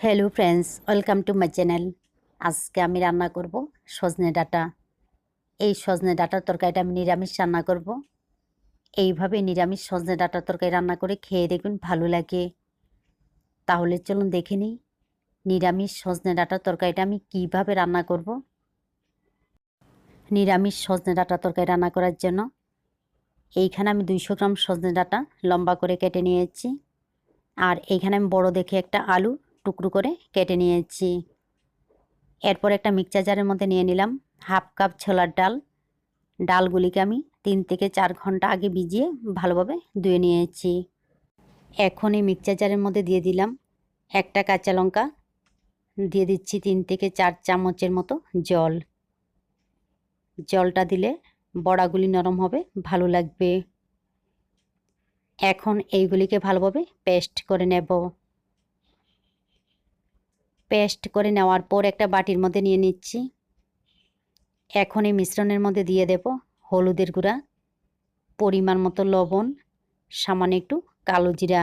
Hello friends welcome to my channel আজকে আমি রান্না করব সজনে ডাটা। এই সজনে ডাঁটার তরকারিটা আমি নিরামিষ রান্না করব। এইভাবে নিরামিষ সজনে ডাঁটার তরকারি রান্না করে খেয়ে দেখবেন ভালো লাগে। তাহলে চলুন দেখে নিই নিরামিষ সজনে ডাঁটার তরকারিটা আমি কীভাবে রান্না করব। নিরামিষ সজনে ডাঁটা তরকারি রান্না করার জন্য এইখানে আমি দুইশো গ্রাম সজনে ডাটা লম্বা করে কেটে নিয়েছি। আর এইখানে আমি বড় দেখে একটা আলু টুকরো করে কেটে নিয়েছি। এরপর একটা মিক্সচার জারের মধ্যে নিয়ে নিলাম হাফ কাপ ছোলার ডাল। ডালগুলিকে আমি তিন থেকে চার ঘণ্টা আগে ভিজিয়ে ভালোভাবে ধুয়ে নিয়েছি। এখন এই মিক্সচার জারের মধ্যে দিয়ে দিলাম একটা কাঁচা লঙ্কা। দিয়ে দিচ্ছি তিন থেকে চার চামচের মতো জল। জলটা দিলে বড়াগুলি নরম হবে, ভালো লাগবে। এখন এইগুলিকে ভালোভাবে পেস্ট করে নেব। পেস্ট করে নেওয়ার পর একটা বাটির মধ্যে নিয়ে নিচ্ছি। এখন এই মিশ্রণের মধ্যে দিয়ে দেব হলুদের গুঁড়া, পরিমাণ মতো লবণ, সামান্য একটু কালো জিরা।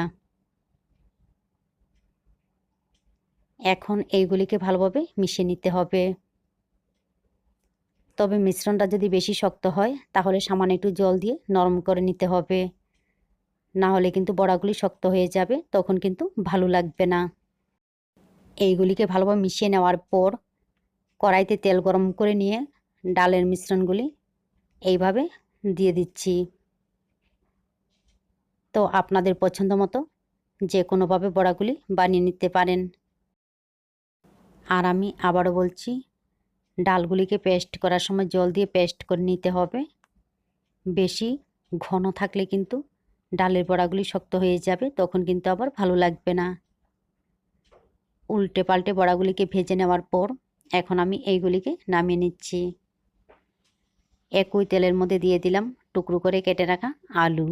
এখন এইগুলিকে ভালোভাবে মিশিয়ে নিতে হবে। তবে মিশ্রণটা যদি বেশি শক্ত হয়, তাহলে সামান্য একটু জল দিয়ে নরম করে নিতে হবে। না হলে কিন্তু বড়াগুলি শক্ত হয়ে যাবে, তখন কিন্তু ভালো লাগবে না। এইগুলিকে ভালোভাবে মিশিয়ে নেওয়ার পর কড়াইতে তেল গরম করে নিয়ে ডালের মিশ্রণগুলি এইভাবে দিয়ে দিচ্ছি। তো আপনাদের পছন্দ মতো যে কোনোভাবে বড়াগুলি বানিয়ে নিতে পারেন। আর আমি আবারও বলছি, ডালগুলিকে পেস্ট করার সময় জল দিয়ে পেস্ট করে নিতে হবে। বেশি ঘন থাকলে কিন্তু ডালের বড়াগুলি শক্ত হয়ে যাবে, তখন কিন্তু আবার ভালো লাগবে না। উল্টে পাল্টে বড়াগুলিকে ভেজে নেওয়ার পর এখন আমি এইগুলিকে নামিয়ে নিচ্ছি। একই তেলের মধ্যে দিয়ে দিলাম টুকরো করে কেটে রাখা আলু।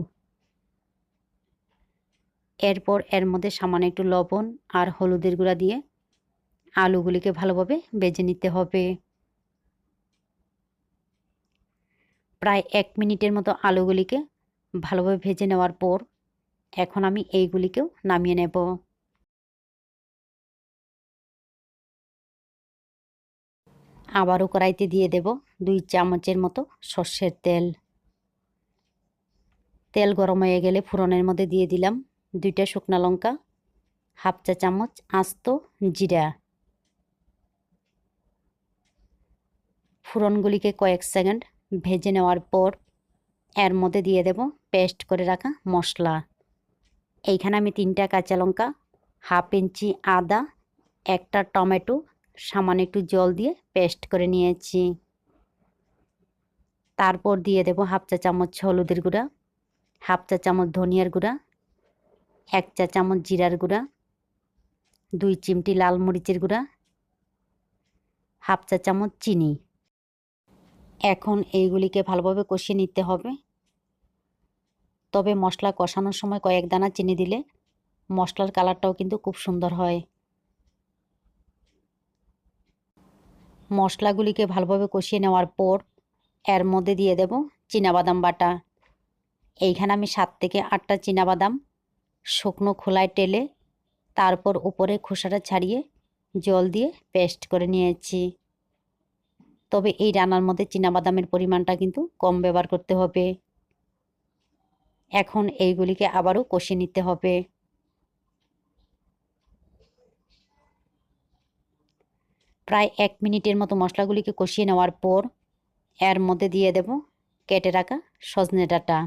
এরপর এর মধ্যে সামান্য একটু লবণ আর হলুদের গুঁড়া দিয়ে আলুগুলিকে ভালোভাবে বেজে নিতে হবে। প্রায় এক মিনিটের মতো আলুগুলিকে ভালোভাবে ভেজে নেওয়ার পর এখন আমি এইগুলিকেও নামিয়ে নেব। আবারও কড়াইতে দিয়ে দেব দুই চামচের মতো সর্ষের তেল। তেল গরম হয়ে গেলে ফোড়নের মধ্যে দিয়ে দিলাম দুইটা শুকনা লঙ্কা, হাফ চা চামচ আস্ত জিরা। ফোড়নগুলিকে কয়েক সেকেন্ড ভেজে নেওয়ার পর এর মধ্যে দিয়ে দেব পেস্ট করে রাখা মশলা। এইখানে আমি তিনটা কাঁচা লঙ্কা, হাফ ইঞ্চি আদা, একটা টমেটো সামান্য একটু জল দিয়ে পেস্ট করে নিয়েছি। তারপর দিয়ে দেব হাফ চা চামচ হলুদের গুঁড়া, হাফ চা চামচ ধনিয়ার গুঁড়া, এক চা চামচ জিরার গুঁড়া, দুই চিমটি লাল মরিচের গুঁড়া, হাফ চা চামচ চিনি। এখন এইগুলিকে ভালোভাবে কষিয়ে নিতে হবে। তবে মশলা কষানোর সময় কয়েক দানা চিনি দিলে মশলার কালারটাও কিন্তু খুব সুন্দর হয়। মশলাগুলিকে ভালোভাবে কষিয়ে নেওয়ার পর এর মধ্যে দিয়ে দেব বাদাম বাটা। এইখানে আমি সাত থেকে আটটা বাদাম শুকনো খোলায় টেলে তারপর উপরে খোসাটা ছাড়িয়ে জল দিয়ে পেস্ট করে নিয়েছি। তবে এই রান্নার মধ্যে বাদামের পরিমাণটা কিন্তু কম ব্যবহার করতে হবে। এখন এইগুলিকে আবারও কষিয়ে নিতে হবে। প্রায় এক মিনিটের মতো মশলাগুলিকে কষিয়ে নেওয়ার পর এর মধ্যে দিয়ে দেব কেটে রাখা সজনে ডাঁটা।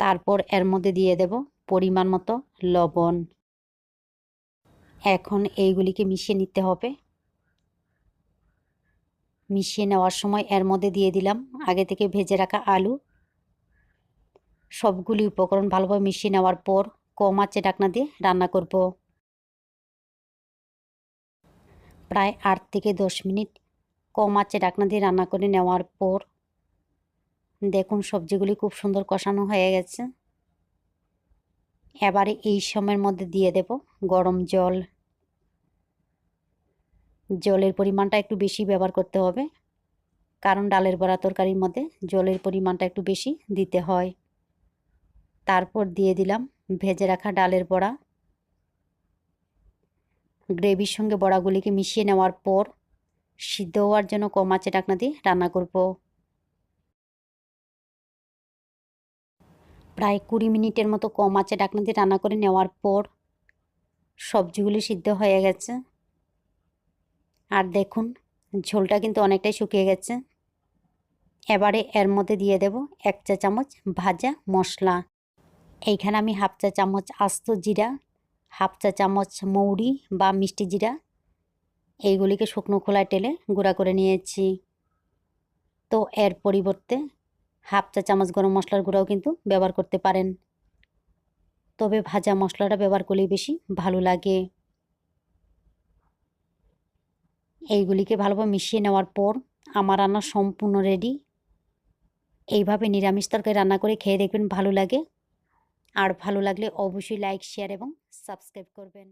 তারপর এর মধ্যে দিয়ে দেব পরিমাণ মতো লবণ। এখন এইগুলিকে মিশিয়ে নিতে হবে। মিশিয়ে নেওয়ার সময় এর মধ্যে দিয়ে দিলাম আগে থেকে ভেজে রাখা আলু। সবগুলি উপকরণ ভালোভাবে মিশিয়ে নেওয়ার পর কম আঁচে ডাকনা দিয়ে রান্না করব। প্রায় আট থেকে দশ মিনিট কম আঁচে ডাকনা দিয়ে রান্না করে নেওয়ার পর দেখুন সবজিগুলি খুব সুন্দর কষানো হয়ে গেছে। এবারে এই সময়ের মধ্যে দিয়ে দেব গরম জল। জলের পরিমাণটা একটু বেশি ব্যবহার করতে হবে, কারণ ডালের বড়া তরকারির মধ্যে জলের পরিমাণটা একটু বেশি দিতে হয়। তারপর দিয়ে দিলাম ভেজে রাখা ডালের বড়া। গ্রেভির সঙ্গে বড়াগুলিকে মিশিয়ে নেওয়ার পর সিদ্ধ হওয়ার জন্য কম আঁচে ঢাকনা দিয়ে রান্না করব। প্রায় কুড়ি মিনিটের মতো কম আঁচে ঢাকনা দিয়ে রান্না করে নেওয়ার পর সবজিগুলি সিদ্ধ হয়ে গেছে। আর দেখুন, ঝোলটা কিন্তু অনেকটাই শুকিয়ে গেছে। এবারে এর মধ্যে দিয়ে দেব এক চা চামচ ভাজা মশলা। এইখানে আমি হাফ চা চামচ আস্ত জিরা হাফ চা চামচ মৌরি বা মিষ্টি জিরা। এইগুলিকে শুকনো খোলায় টেলে গুঁড়া করে নিয়েছি। তো এর পরিবর্তে হাফ চা চামচ গরম মশলার গুঁড়াও কিন্তু ব্যবহার করতে পারেন। তবে ভাজা মশলাটা ব্যবহার করলেই বেশি ভালো লাগে। এইগুলিকে ভালোভাবে মিশিয়ে নেওয়ার পর আমার রান্না সম্পূর্ণ রেডি এইভাবে নিরামিষ তরকারি রান্না করে খেয়ে দেখবেন ভালো লাগে। আর ভালো লাগলে অবশ্যই লাইক শেয়ার এবং সাবস্ক্রাইব করবেন।